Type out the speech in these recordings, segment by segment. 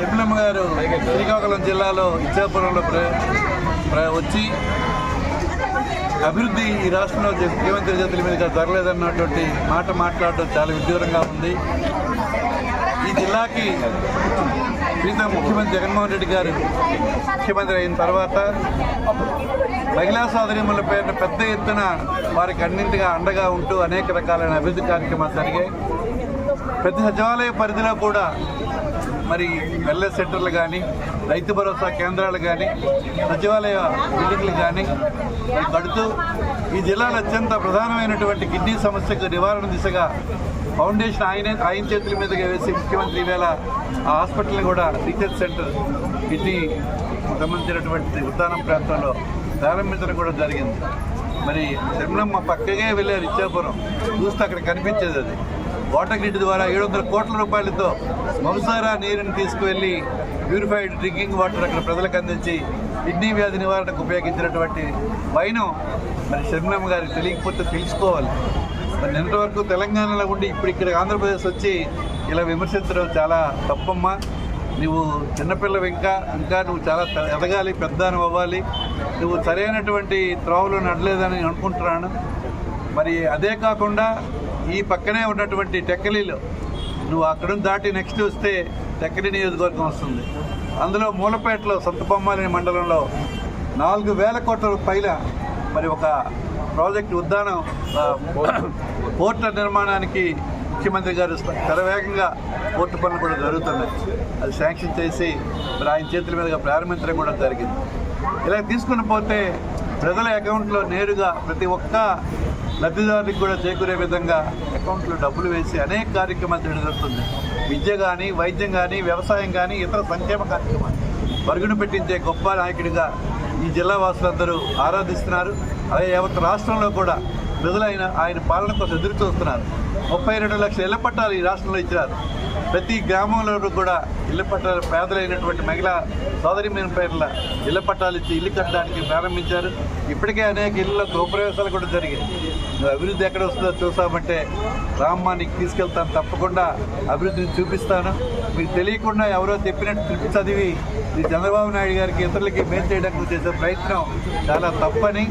శబినమ్మ గారు శ్రీకాకుళం జిల్లాలో ఇచ్చాపురంలో ప్ర- వచ్చి అభివృద్ధి ఈ రాష్ట్రంలో ముఖ్యమంత్రి చేతుల మీద జరగలేదన్నటువంటి మాట మాట్లాడటం చాలా విద్యూరంగా ఉంది. ఈ జిల్లాకి ప్రీతం ముఖ్యమంత్రి జగన్మోహన్ రెడ్డి గారు ముఖ్యమంత్రి అయిన తర్వాత మహిళా సోదరిముల పేరున పెద్ద ఎత్తున వారికి అన్నింటిగా అండగా ఉంటూ అనేక రకాలైన అభివృద్ధి కార్యక్రమాలు జరిగాయి. ప్రతి సచివాలయ పరిధిలో కూడా మరి వెల్నెస్ సెంటర్లు కానీ రైతు భరోసా కేంద్రాలు కానీ సచివాలయ బిల్డింగ్లు కానీ కడుతూ ఈ జిల్లాలో అత్యంత ప్రధానమైనటువంటి కిడ్నీ సమస్యకు నివారణ దిశగా ఫౌండేషన్ ఆయన ఆయన చేతుల మీదుగా వేసి ముఖ్యమంత్రి ఈవేళ ఆ హాస్పిటల్ని కూడా రీసెర్చ్ సెంటర్ కిడ్నీ సంబంధించినటువంటి ఉద్దానం ప్రాంతంలో ప్రారంభించడం కూడా జరిగింది. మరి శర్మలమ్మ పక్కగే వెళ్ళారు ఇచ్చాపురం. చూస్తే అక్కడ కనిపించేది అది. వాటర్ గ్రిడ్ ద్వారా ఏడు వందల కోట్ల రూపాయలతో మంసారా నీరుని తీసుకువెళ్ళి ప్యూరిఫైడ్ డ్రింకింగ్ వాటర్ అక్కడ ప్రజలకు అందించి కిడ్నీ వ్యాధి నివారణకు ఉపయోగించినటువంటి పైన మరి శర్మలమ్మ గారికి తెలియకపోతే తెలుసుకోవాలి. మరి నిన్నటి వరకు తెలంగాణలో ఉండి ఇప్పుడు ఇక్కడ ఆంధ్రప్రదేశ్ వచ్చి ఇలా విమర్శించడం చాలా తప్పమ్మా. నువ్వు చిన్నపిల్లవి ఇంకా ఇంకా నువ్వు చాలా ఎదగాలి పెద్ద అవ్వాలి. నువ్వు సరైనటువంటి త్రోవలు నడలేదని అనుకుంటున్నాను. మరి అదే కాకుండా ఈ పక్కనే ఉన్నటువంటి టెక్కలీలో నువ్వు అక్కడ దాటి నెక్స్ట్ వస్తే టెక్కలి నియోజకవర్గం వస్తుంది. అందులో మూలపేటలో సొంతబొమ్మాలి మండలంలో నాలుగు వేల కోట్ల పైన మరి ఒక ప్రాజెక్ట్ ఉద్దానం ఆ, నిర్మాణానికి ముఖ్యమంత్రి గారు శరవేగంగా పోర్టు పనులు కూడా జరుగుతున్నాయి. అది శాంక్షన్ చేసి మరి ఆయన చేతుల మీదుగా ప్రారంభించడం కూడా జరిగింది. ఇలా తీసుకుని పోతే ప్రజల అకౌంట్లో నేరుగా ప్రతి ఒక్క లబ్ధిదారునికి కూడా చేకూరే విధంగా అకౌంట్లో డబ్బులు వేసి అనేక కార్యక్రమాలు చేయడం జరుగుతుంది. విద్య కానీ వైద్యం కానీ వ్యవసాయం కానీ ఇతర సంక్షేమ కార్యక్రమాలు. పరుగును పెట్టించే గొప్ప నాయకుడిగా ఈ జిల్లా వాసులందరూ ఆరాధిస్తున్నారు. అలాగే యావత్ రాష్ట్రంలో కూడా ప్రజలైన ఆయన ఆయన పాలన కోసం ఎదురు చూస్తున్నారు. ముప్పై రెండు లక్షల ఇళ్ళ పట్టాలు ఈ రాష్ట్రంలో ఇచ్చినారు. ప్రతి గ్రామంలో కూడా ఇళ్ళ పట్టాలు పేదలైనటువంటి మహిళా సోదరి పేర్ల ఇళ్ళ పట్టాలు ఇచ్చి ఇల్లు కట్టడానికి ప్రారంభించారు. ఇప్పటికే అనేక ఇళ్ళ గృహప్రవేశాలు కూడా జరిగాయి. అభివృద్ధి ఎక్కడ వస్తుందో చూసామంటే గ్రామానికి తీసుకెళ్తాను తప్పకుండా అభివృద్ధిని చూపిస్తాను. మీకు తెలియకుండా ఎవరో చెప్పినట్టు తిప్పి చదివి ఈ చంద్రబాబు నాయుడు గారికి ఇతరులకి మేలు చేయడానికి చేసే ప్రయత్నం చాలా తప్పని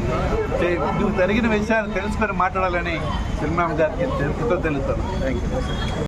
నువ్వు జరిగిన విషయాన్ని తెలుసుకొని మాట్లాడాలని సినిమా గారికి తెలుపుతో తెలుస్తాను థ్యాంక్ యూ